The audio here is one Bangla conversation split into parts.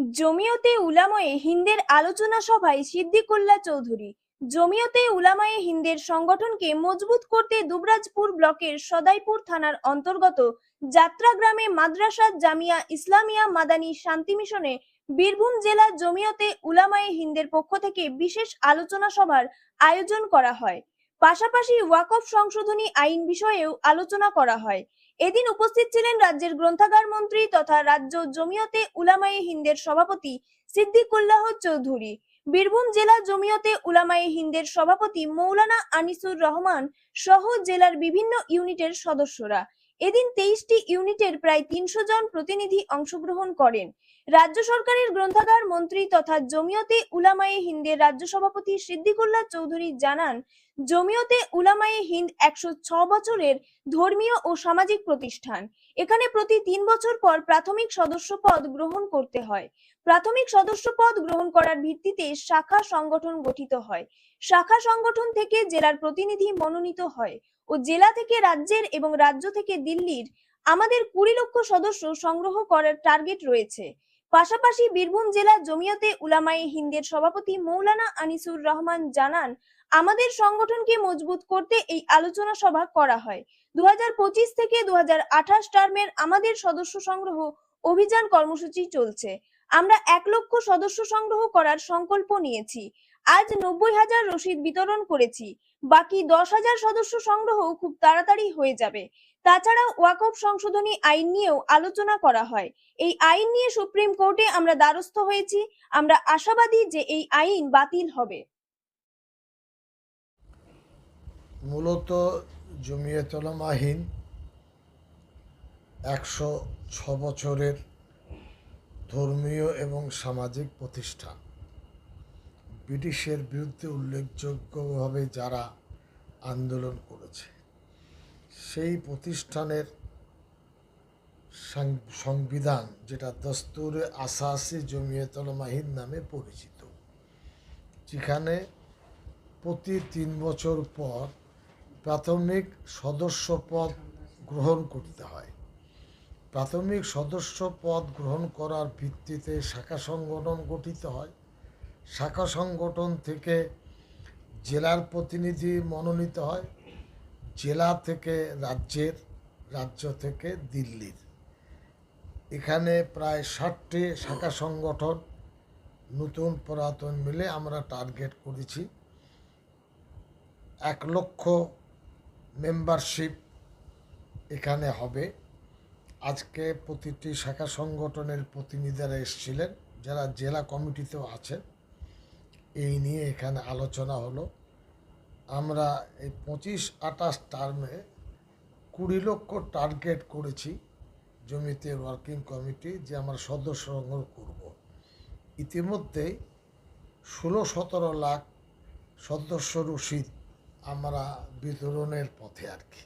জমিয়তে উলামায়ে হিন্দের আলোচনা সভায় সিদ্দিকুল্লাহ চৌধুরী। জমিয়তে উলামায়ে হিন্দের সংগঠনকে মজবুত করতে দুবরাজপুর ব্লকের সদাইপুর থানার অন্তর্গত যাত্রা গ্রামে মাদ্রাসা জামিয়া ইসলামিয়া মাদানী শান্তি মিশনে বীরভূম জেলা জমিয়তে উলামায়ে হিন্দের পক্ষ থেকে বিশেষ আলোচনা সভার আয়োজন করা হয়। পাশাপাশি ওয়াকফ সংশোধনী আইন বিষয়েও আলোচনা করা হয়। এদিন উপস্থিত ছিলেন রাজ্যের গ্রন্থাগার মন্ত্রী তথা রাজ্য জমিয়তে উলামায়ে হিন্দের সভাপতি সিদ্দিকুল্লাহ চৌধুরী। বীরভূম জেলা জমিয়তে উলামায়ে হিন্দের সভাপতি মৌলানা আনিসুর রহমান সহ জেলার বিভিন্ন ইউনিটের সদস্যরা। এদিন তেইশটি ইউনিটের প্রায় তিনশো জন প্রতিনিধি অংশগ্রহণ করেন। রাজ্য সরকারের গ্রন্থাগার মন্ত্রী তথা জমিয়তে উলামায়ে হিন্দের রাজ্য সভাপতি সিদ্দিকুল্লাহ চৌধুরী জানান, জমিয়তে উলামায়ে হিন্দ একশো ছ বছরের ধর্মীয় ও সামাজিক প্রতিষ্ঠান। এখানে প্রতি তিন বছর পর প্রাথমিক সদস্য পদ গ্রহণ করতে হয়। প্রাথমিক সদস্য পদ গ্রহণ করার ভিত্তিতে শাখা সংগঠন গঠিত হয়। শাখা সংগঠন থেকে জেলার প্রতিনিধি মনোনীত হয় ও জেলা থেকে রাজ্যের এবং রাজ্য থেকে দিল্লির আমাদের কুড়ি লক্ষ সদস্য সংগ্রহ করার টার্গেট রয়েছে। পাশাপাশি বীরভূম জেলা জমিয়তে উলামায়ে হিন্দের সভাপতি মৌলানা আনিসুর রহমান জানান, আমাদের সংগঠনকে মজবুত করতে এই আলোচনা সভা করা হয়। দুহাজার পঁচিশ থেকে দু টার্মের আমাদের সদস্য সংগ্রহ অভিযান কর্মসূচি চলছে। আমরা এক লক্ষ সদস্য সংগ্রহ করার সংকল্প নিয়েছি। আজ নব্বই হাজার রসিদ বিতরণ করেছি। বাকি দশ হাজার সদস্য সংগ্রহ খুব তাড়াতাড়ি হয়ে যাবে। তাছাড়াও ওয়াকফ সংশোধনী আইন নিয়েও আলোচনা করা হয়। এই আইন নিয়ে সুপ্রিম কোর্টে আমরা দ্বারস্থ হয়েছি। আমরা আশাবাদী যে এই আইন বাতিল হবে। মূলত জমিয়তলামাহীন একশো ছ বছরের ধর্মীয় এবং সামাজিক প্রতিষ্ঠান। ব্রিটিশের বিরুদ্ধে উল্লেখযোগ্যভাবে যারা আন্দোলন করেছে। সেই প্রতিষ্ঠানের সংবিধান যেটা দস্তুরে আসাসি জমিয়তলমাহীন নামে পরিচিত, যেখানে প্রতি তিন বছর পর প্রাথমিক সদস্য পদ গ্রহণ করতে হয়। প্রাথমিক সদস্য পদ গ্রহণ করার ভিত্তিতে শাখা সংগঠন গঠিত হয়। শাখা সংগঠন থেকে জেলার প্রতিনিধি মনোনীত হয়। জেলা থেকে রাজ্যের, রাজ্য থেকে দিল্লির। এখানে প্রায় ষাটটি শাখা সংগঠন নতুন পুরাতন মিলে আমরা টার্গেট করেছি। এক লক্ষ মেম্বারশিপ এখানে হবে। আজকে প্রতিটি শাখা সংগঠনের প্রতিনিধিরা এসেছিলেন, যারা জেলা কমিটিতেও আছেন। এই নিয়ে এখানে আলোচনা হলো। আমরা এই পঁচিশ আঠাশ টার্মে কুড়ি লক্ষ টার্গেট করেছি জমিতে ওয়ার্কিং কমিটি যে আমরা সদস্য সংগ্রহ করব। ইতিমধ্যেই ষোলো সতেরো লাখ সদস্য রসিদ আমরা বিতরণের পথে আর কি।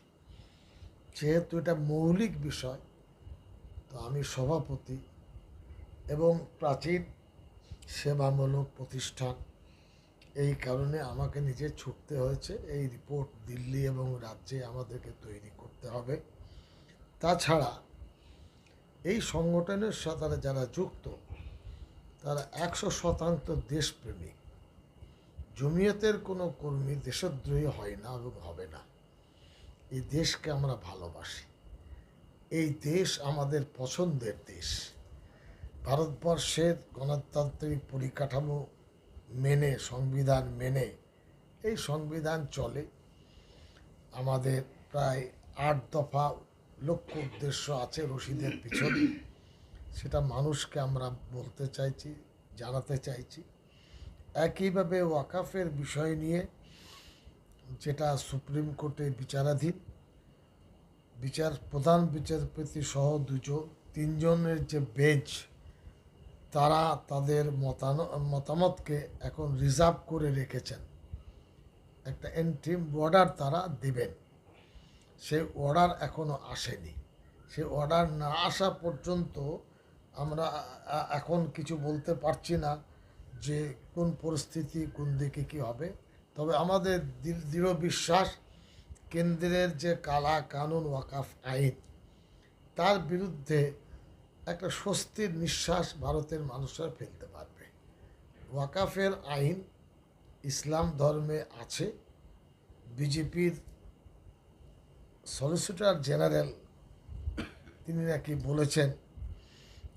যেহেতু এটা মৌলিক বিষয়, তো আমি সভাপতি এবং প্রাচীন সেবামূলক প্রতিষ্ঠান এই কারণে আমাকে নিজে ছুটতে হয়েছে। এই রিপোর্ট দিল্লি এবং রাজ্যে আমাদেরকে তৈরি করতে হবে। তাছাড়া এই সংগঠনের সাথে যারা যুক্ত, তারা একশো শতাংশ দেশপ্রেমিক। জমিয়তের কোনো কর্মী দেশদ্রোহী হয় না এবং হবে না। এই দেশকে আমরা ভালোবাসি। এই দেশ আমাদের পছন্দের দেশ। ভারতবর্ষের গণতান্ত্রিক পরিকাঠামো মেনে, সংবিধান মেনে, এই সংবিধান চলে। আমাদের প্রায় আট দফা লক্ষ্য উদ্দেশ্য আছে রশিদের পিছনে। সেটা মানুষকে আমরা বলতে চাইছি, জানাতে চাইছি। একইভাবে ওয়াকাফের বিষয় নিয়ে যেটা সুপ্রিম কোর্টে বিচারাধীন বিচার প্রধান বিচারপতি সহ দুজন, তিনজনের যে বেঞ্চ তারা তাদের মতামতকে এখন রিজার্ভ করে রেখেছেন। একটা এন্ট্রিম অর্ডার তারা দেবেন। সেই অর্ডার এখনও আসেনি। সে অর্ডার না আসা পর্যন্ত আমরা এখন কিছু বলতে পারছি না যে কোন পরিস্থিতি, কোন দিকে কী হবে। তবে আমাদের দৃঢ় বিশ্বাস, কেন্দ্রের যে কালা কানুন ওয়াকাফ আইন, তার বিরুদ্ধে একটা স্বস্তির নিঃশ্বাস ভারতের মানুষরা ফেলতে পারবে। ওয়াকাফের আইন ইসলাম ধর্মে আছে। বিজেপির সলিসিটর জেনারেল তিনি নাকি বলেছেন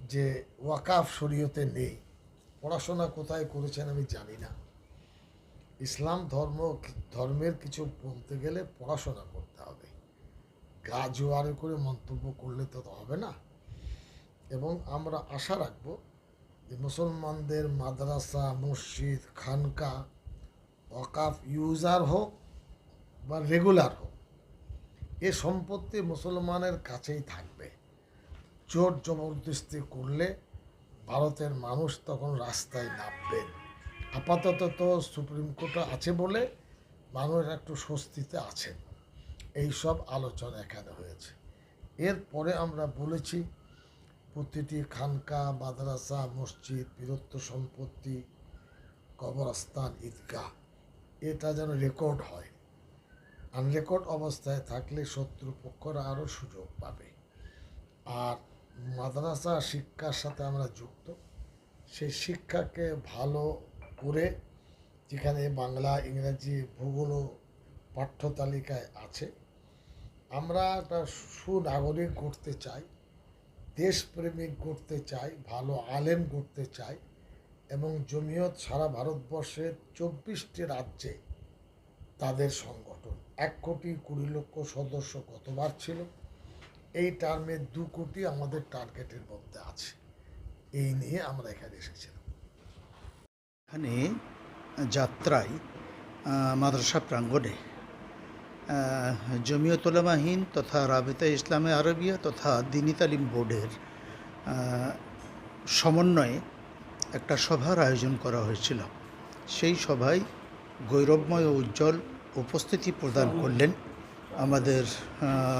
যে ওয়াকাফ শরীয়তে নেই। পড়াশোনা কোথায় করেছেন আমি জানি না। ইসলাম ধর্ম ধর্মের কিছু বলতে গেলে পড়াশোনা করতে হবে। গা জোয়ারে করে মন্তব্য করলে তো হবে না। এবং আমরা আশা রাখব যে মুসলমানদের মাদ্রাসা, মসজিদ, খানকা, ওয়াকাফ, ইউজার হোক বা রেগুলার হোক, এ সম্পত্তি মুসলমানের কাছেই থাকবে। জোর জবরদস্তি করলে ভারতের মানুষ তখন রাস্তায় নামবেন আপাতত তো সুপ্রিম কোর্টে আছে বলে মানুষ একটু স্বস্তিতে আছেন। এই সব আলোচনা এখানে হয়েছে। এরপরে আমরা বলেছি প্রতিটি খানকা, মাদ্রাসা, মসজিদ, বীরত্ব সম্পত্তি, কবরস্থান, ঈদগাহ, এটা যেন রেকর্ড হয়। আনরেকর্ড অবস্থায় থাকলে শত্রুপক্ষরা আরও সুযোগ পাবে। আর মাদ্রাসা শিক্ষার সাথে আমরা যুক্ত। সেই শিক্ষাকে ভালো করে যেখানে বাংলা, ইংরাজি, ভূগোল পাঠ্য তালিকায় আছে, আমরা একটা সুনাগরিক করতে চাই। দেশপ্রেমিক করতে চাই ভালো আলেম করতে চাই এবং জমিয়ত সারা ভারতবর্ষের চব্বিশটি রাজ্যে তাদের সংগঠন। এক কোটি কুড়ি লক্ষ সদস্য কতবার ছিল? এই টার্মে দু কোটি আমাদের টার্গেটের মধ্যে আছে। এই নিয়ে আমরা এখানে এসেছিলাম। এখানে যাত্রায় মাদ্রাসা প্রাঙ্গণে আহ, জমিয়ত উলামাহীন তথা রাবেতা ইসলামে আরবিয়া তথা দিনী তালিম বোর্ডের সমন্বয়ে একটা সভার আয়োজন করা হয়েছিল। সেই সভায় গৌরবময় উজ্জ্বল উপস্থিতি প্রদান করলেন আমাদের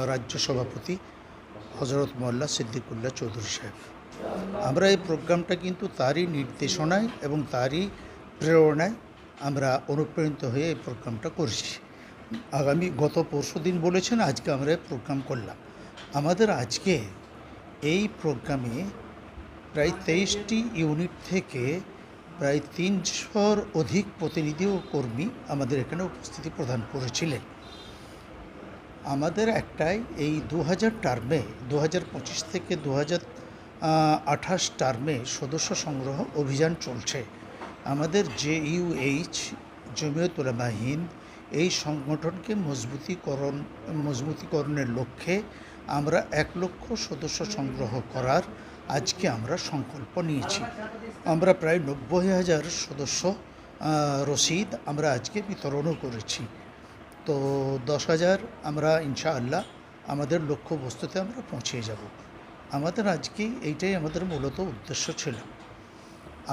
রাজ্য সভাপতি হজরত মোল্লা সিদ্দিকুল্লাহ চৌধুরী সাহেব। আমরা এই প্রোগ্রামটা কিন্তু তারই নির্দেশনায় এবং তারই প্রেরণায় আমরা অনুপ্রাণিত হয়ে এই প্রোগ্রামটা করছি। আগামী গত পরশু দিন বলেছেন, আজকে আমরা প্রোগ্রাম করলাম। আমাদের আজকে এই প্রোগ্রামে প্রায় তেইশটি ইউনিট থেকে প্রায় তিনশোর অধিক প্রতিনিধি ও কর্মী আমাদের এখানে উপস্থিতি প্রদান করেছিলেন। আমাদের একটাই এই দু হাজার টার্মে দু হাজার পঁচিশ থেকে দু হাজার আঠাশ টার্মে সদস্য সংগ্রহ অভিযান চলছে। আমাদের জে ইউএইচ জমিয়ত উলামা এই সংগঠনকে মজবুতিকরণ, মজবুতিকরণের লক্ষ্যে আমরা এক লক্ষ সদস্য সংগ্রহ করার আজকে আমরা সংকল্প নিয়েছি। আমরা প্রায় নব্বই হাজার সদস্য রসিদ আমরা আজকে বিতরণও করেছি। তো দশ হাজার আমরা ইনশাআল্লাহ আমাদের লক্ষ্য বস্তুতে আমরা পৌঁছে যাব। আমাদের আজকে এইটাই আমাদের মূলত উদ্দেশ্য ছিল।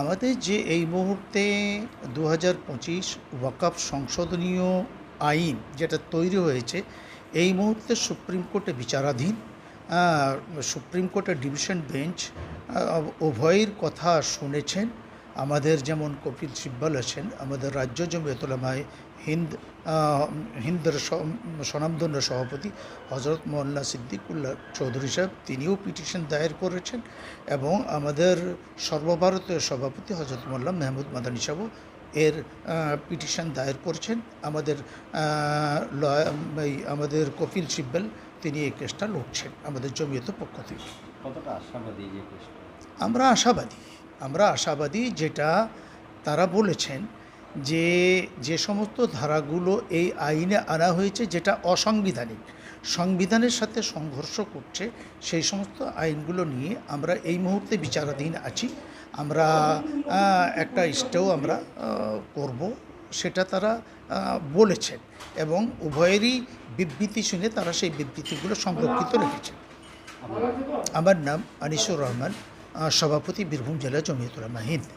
আমাদের যে এই মুহূর্তে দু হাজার পঁচিশ ওয়াকাফ সংশোধনীয় আইন যেটা তৈরি হয়েছে, এই মুহূর্তে সুপ্রিম কোর্টে বিচারাধীন সুপ্রিম কোর্টের ডিভিশন বেঞ্চ উভয়ের কথা শুনেছেন। আমাদের যেমন কপিল সিব্বল আছেন, আমাদের রাজ্য জমিয়তুলামায় হিন্দ হিন্দের স্বনামধন্য সভাপতি হজরত মোল্লা সিদ্দিকুল্লাহ চৌধুরী সাহেব তিনিও পিটিশন দায়ের করেছেন এবং আমাদের সর্বভারতীয় সভাপতি হজরত মোল্লা মেহমুদ মাদানী সাহেবও এর পিটিশন দায়ের করেছেন। আমাদের আমাদের কপিল সিব্বল তিনি এই কেসটা লড়ছেন আমাদের জমিয়তের পক্ষ থেকে। আমরা আশাবাদী আমরা আশাবাদী যেটা তারা বলেছেন যে যে সমস্ত ধারাগুলো এই আইনে আনা হয়েছে যেটা অসাংবিধানিক, সংবিধানের সাথে সংঘর্ষ করছে, সেই সমস্ত আইনগুলো নিয়ে আমরা এই মুহূর্তে বিচারাধীন আছি। আমরা একটা স্টেও আমরা করব, সেটা তারা বলেছেন এবং উভয়েরই বিবৃতি শুনে তারা সেই বিবৃতিগুলো সংরক্ষিত রেখেছেন। আমার নাম আনিসুর রহমান সভাপতি বীরভূম জেলা জমিয়তুল মাহিন্দ